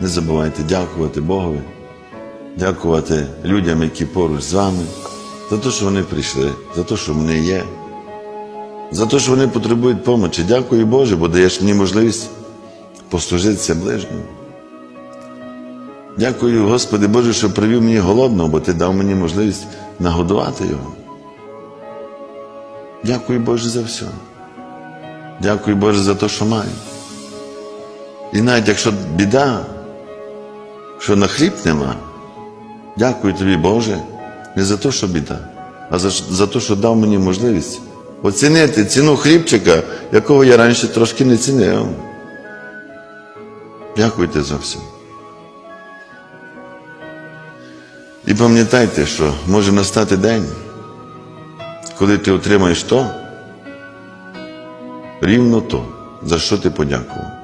Не забувайте дякувати Богові, дякувати людям, які поруч з вами, за те, що вони прийшли, за те, що вони є, за те, що вони потребують помочі. Дякую Боже, бо даєш мені можливість послужитися ближньому. Дякую, Господи Боже, що привів мені голодного, бо Ти дав мені можливість нагодувати його. Дякую Боже за все. Дякую Боже за те, що маю. І навіть якщо біда, що на хліб нема, дякую тобі, Боже, не за те, що біда, а за, за те, що дав мені можливість оцінити ціну хлібчика, якого я раніше трошки не цінив. Дякуйте за все. І пам'ятайте, що може настати день, коли ти отримаєш то, рівно то, за що ти подякував.